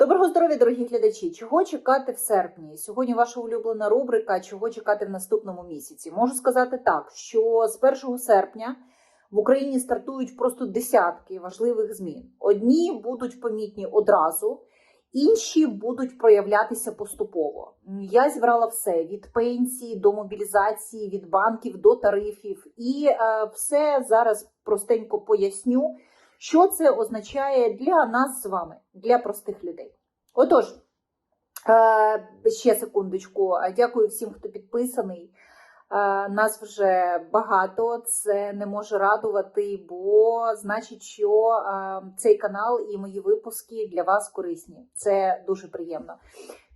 Доброго здоров'я, дорогі глядачі! Чого чекати в серпні? Сьогодні ваша улюблена рубрика Чого чекати в наступному місяці? Можу сказати так, що з 1 серпня в Україні стартують просто десятки важливих змін. Одні будуть помітні одразу, інші будуть проявлятися поступово. Я зібрала все від пенсії до мобілізації, від банків до тарифів, і е, все зараз простенько поясню. Що це означає для нас з вами, для простих людей? Отож, е, ще секундочку. Дякую всім, хто підписаний. Е, Нас вже багато. Це не може радувати, бо значить, що е, цей канал і мої випуски для вас корисні. Це дуже приємно.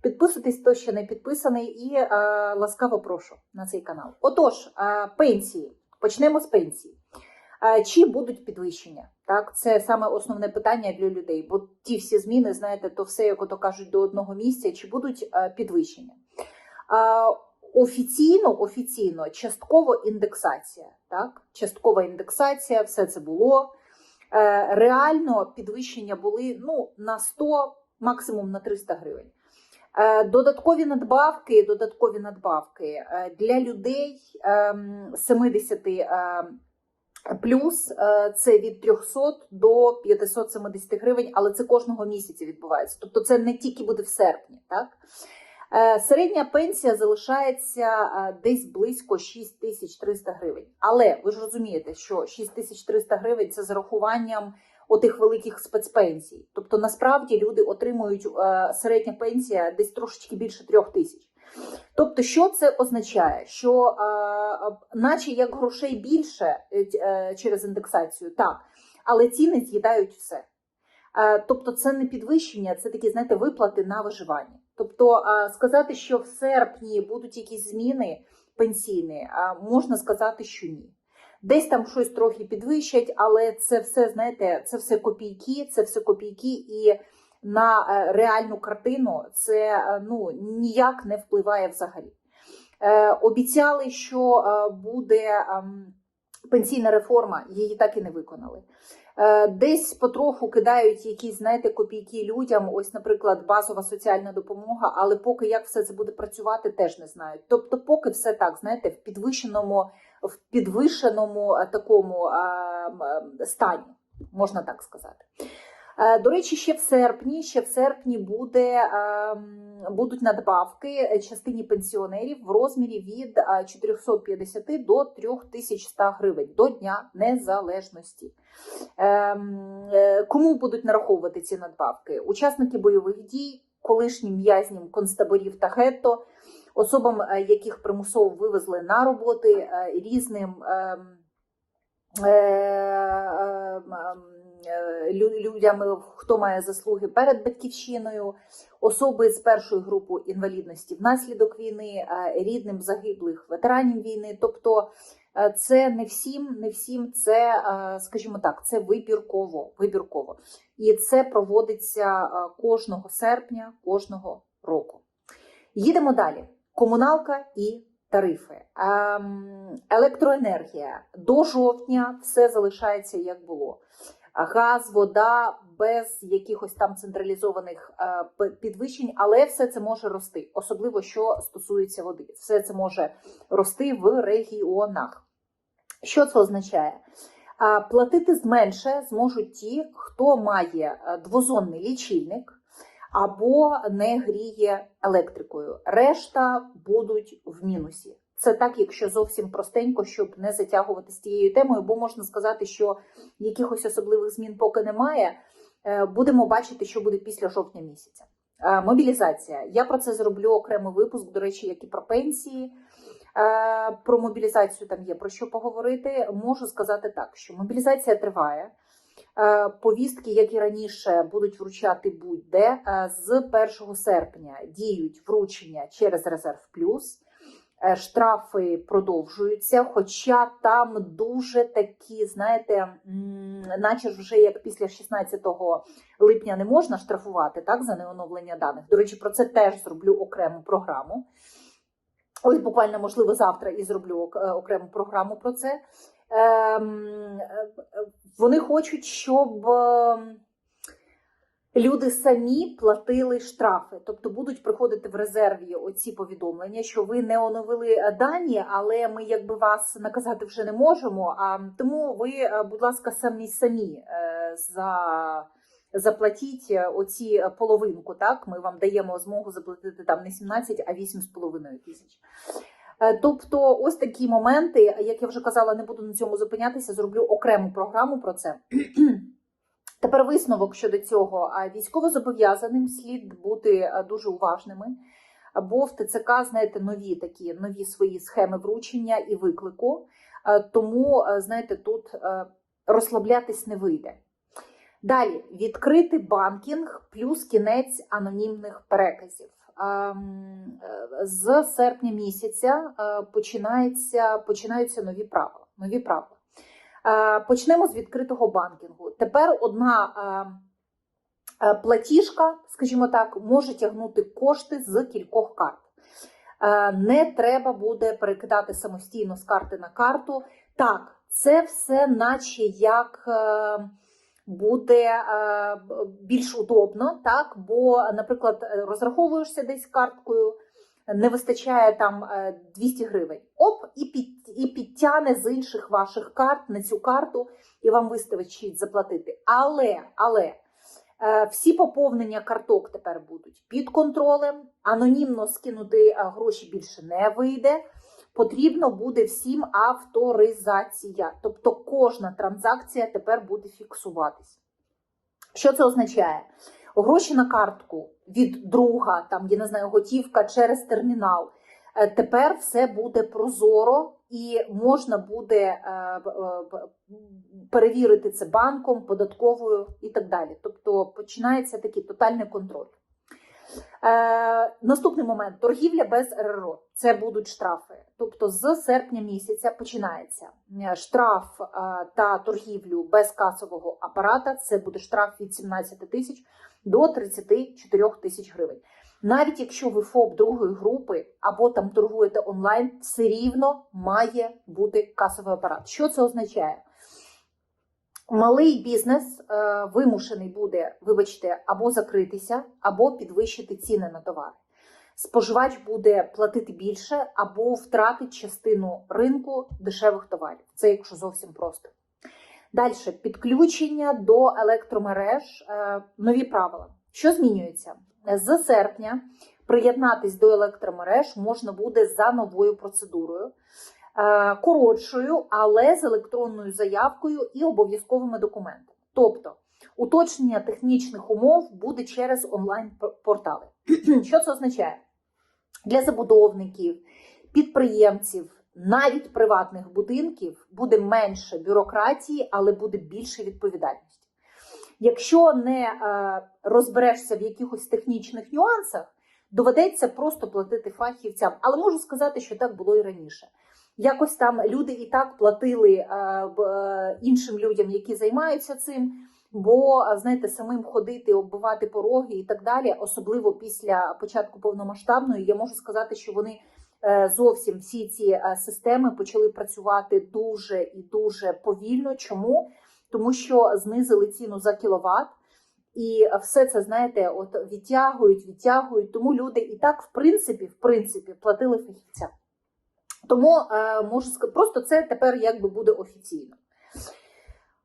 Підписуйтесь, хто ще не підписаний, і ласкаво прошу на цей канал. Отож, пенсії. Почнемо з пенсії. Чи будуть підвищення? Так, це саме основне питання для людей. Бо ті всі зміни, знаєте, то все, як ото кажуть, до одного місця, чи будуть е, підвищення? Офіційно, офіційно, частково індексація. Так, часткова індексація, все це було. Е, Реально підвищення були ну, на 100, максимум на 300 гривень. Е, Додаткові надбавки, додаткові надбавки для людей ем, 70 ем, Плюс е, це від 300 до 570 гривень, але це кожного місяця відбувається. Тобто це не тільки буде в серпні. Так? Е, Середня пенсія залишається е, десь близько 6300 гривень. Але ви ж розумієте, що 6300 гривень це з рахуванням отих великих спецпенсій. Тобто насправді люди отримують середня пенсія десь трошечки більше трьох тисяч. Тобто, що це означає? Що, е, е, наче як грошей більше е, через індексацію, так, але ціни з'їдають все. Тобто, це не підвищення, це такі, знаєте, виплати на виживання. Тобто, сказати, що в серпні будуть якісь зміни пенсійні, можна сказати, що ні. Десь там щось трохи підвищать, але це все, знаєте, це все копійки, це все копійки і на е, реальну картину це е, ну, ніяк не впливає взагалі. Е, Обіцяли, що буде ем, пенсійна реформа, її так і не виконали. Десь потроху кидають якісь, знаєте, копійки людям. Ось, наприклад, базова соціальна допомога, але поки як все це буде працювати, теж не знають. Тобто, поки все так, знаєте, в підвищеному, в підвищеному такому е, стані, можна так сказати. Е, До речі, ще в серпні, ще в серпні буде, ем, будуть надбавки частині пенсіонерів в розмірі від е, 450 до 3100 гривень до Дня Незалежності. Ем, е, Кому будуть нараховувати ці надбавки? Учасники бойових дій, колишнім в'язням концтаборів та гетто, особам, е, яких примусово вивезли на роботи, е, різним е, ем, е, людям, хто має заслуги перед батьківщиною, особи з першої групи інвалідності внаслідок війни, е, рідним загиблих ветеранів війни. Тобто це не всім, не всім це, скажімо так, це вибірково. вибірково. І це проводиться кожного серпня, кожного року. Їдемо далі. Комуналка і тарифи. Ем, електроенергія. До жовтня все залишається як було. Газ, вода без якихось там централізованих е, підвищень, але все це може рости, особливо що стосується води. Все це може рости в регіонах. Що це означає? Платити зменше зможуть ті, хто має е, двозонний лічильник або не гріє електрикою. Решта будуть в мінусі. Це так, якщо зовсім простенько, щоб не затягувати з тією темою, бо можна сказати, що якихось особливих змін поки немає. Е, Будемо бачити, що буде після жовтня місяця. Е, Мобілізація. Я про це зроблю окремий випуск, до речі, як і про пенсії. Е, Про мобілізацію там є про що поговорити. Можу сказати так, що мобілізація триває. Повістки, як і раніше, будуть вручати будь-де. З 1 серпня діють вручення через резерв плюс. Е, Штрафи продовжуються, хоча там дуже такі, знаєте, наче ж вже як після 16 липня не можна штрафувати так за неоновлення даних. До речі, про це теж зроблю окрему програму. Ось буквально, можливо, завтра і зроблю е, окрему програму про це. Ем, е, Вони хочуть, щоб ем, люди самі платили штрафи, тобто будуть приходити в резерві оці повідомлення, що ви не оновили дані, але ми якби вас наказати вже не можемо. А тому ви, е, будь ласка, самі самі е, за. Заплатіть е, оці половинку, так ми вам даємо змогу заплатити там не 17, а 8,5 тисяч. Тобто, ось такі моменти, як я вже казала, не буду на цьому зупинятися, зроблю окрему програму про це. Тепер висновок щодо цього. Військовозобов'язаним слід бути е, дуже уважними, бо в ТЦК, знаєте, нові такі нові свої схеми вручення і виклику. Е, Тому, е, знаєте, тут розслаблятись не вийде. Далі відкритий банкінг плюс кінець анонімних переказів. Ем, З серпня місяця починаються нові правила. Нові правила. Е, Почнемо з відкритого банкінгу. Тепер одна е, е, платіжка, скажімо так, може тягнути кошти з кількох карт. Не треба буде перекидати самостійно з карти на карту. Так, це все, наче як. буде більш удобно, так? Бо, наприклад, розраховуєшся десь карткою, не вистачає там е, 200 гривень. Оп, і, під, і підтяне з інших ваших карт на цю карту, і вам вистачить заплатити. Але, але е, всі поповнення карток тепер будуть під контролем, анонімно скинути е, гроші більше не вийде. Потрібно буде всім авторизація. Тобто кожна транзакція тепер буде фіксуватись. Що це означає? Гроші на картку від друга, там, я не знаю, готівка через термінал. Е, Тепер все буде прозоро і можна буде е, е, перевірити це банком, податковою і так далі. Тобто починається такий тотальний контроль. Е, наступний момент торгівля без РРО. Це будуть штрафи. Тобто з серпня місяця починається е, штраф е, та торгівлю без касового апарата. Це буде штраф від 17 тисяч до 34 тисяч гривень. Навіть якщо ви ФОП другої групи або там торгуєте онлайн, все рівно має бути касовий апарат. Що це означає? Малий бізнес е, вимушений буде, вибачте, або закритися, або підвищити ціни на товари. Споживач буде платити більше або втратить частину ринку дешевих товарів. Це якщо зовсім просто. Далі підключення до електромереж. Е, нові правила. Що змінюється? З серпня приєднатись до електромереж можна буде за новою процедурою коротшою, але з електронною заявкою і обов'язковими документами. Тобто уточнення технічних умов буде через онлайн-портали. Що це означає? Для забудовників, підприємців, навіть приватних будинків буде менше бюрократії, але буде більше відповідальності. Якщо не е, розберешся в якихось технічних нюансах, доведеться просто платити фахівцям. Але можу сказати, що так було і раніше. Якось там люди і так платили е, е, іншим людям, які займаються цим. Бо е, знаєте, самим ходити, оббивати пороги і так далі, особливо після початку повномасштабної, я можу сказати, що вони зовсім всі ці системи почали працювати дуже і дуже повільно. Чому? Тому що знизили ціну за кіловат, і все це знаєте, от відтягують, відтягують. Тому люди і так, в принципі, в принципі, платили фахівцям. Тому е, можу сказати, просто це тепер якби буде офіційно.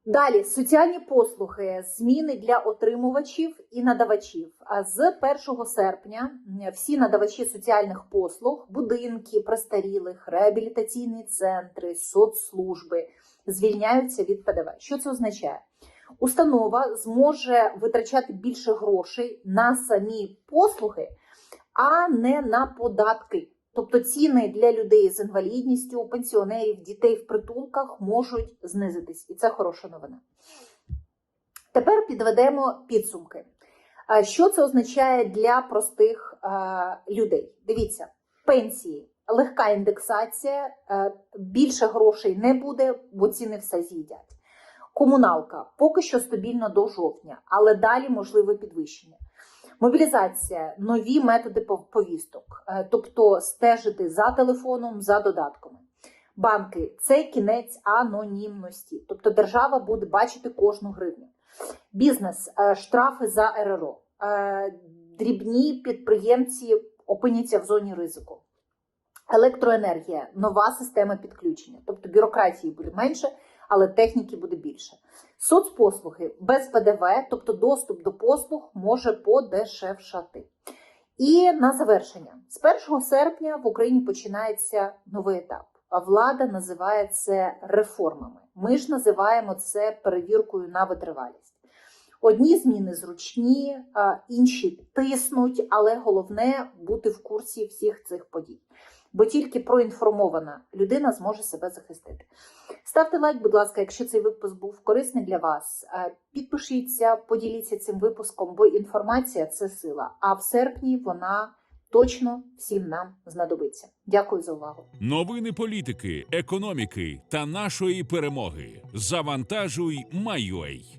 Далі соціальні послуги, зміни для отримувачів і надавачів. А з 1 серпня всі надавачі соціальних послуг, будинки престарілих, реабілітаційні центри, соцслужби звільняються від ПДВ. Що це означає? Установа зможе витрачати більше грошей на самі послуги, а не на податки. Тобто ціни для людей з інвалідністю, пенсіонерів, дітей в притулках можуть знизитись, і це хороша новина. Тепер підведемо підсумки. Що це означає для простих людей? Дивіться, пенсії, легка індексація, більше грошей не буде, бо ціни все з'їдять. Комуналка поки що стабільно до жовтня, але далі можливе підвищення. Мобілізація, нові методи повісток, е, тобто стежити за телефоном, за додатками. Банки це кінець анонімності, тобто держава буде бачити кожну гривню. Бізнес, е, штрафи за РРО, Е, дрібні підприємці опиняться в зоні ризику. Електроенергія, нова система підключення, тобто бюрократії буде менше, але техніки буде більше. Соцпослуги без ПДВ, тобто доступ до послуг може подешевшати. І на завершення, з 1 серпня в Україні починається новий етап. А влада називає це реформами. Ми ж називаємо це перевіркою на витривалість. Одні зміни зручні, інші тиснуть, але головне бути в курсі всіх цих подій. Бо тільки проінформована людина зможе себе захистити. Ставте лайк, будь ласка, якщо цей випуск був корисний для вас. Е, Підпишіться, поділіться цим випуском, бо інформація це сила. А в серпні вона точно всім нам знадобиться. Дякую за увагу. Новини політики, економіки та нашої перемоги. Завантажуй, Майой.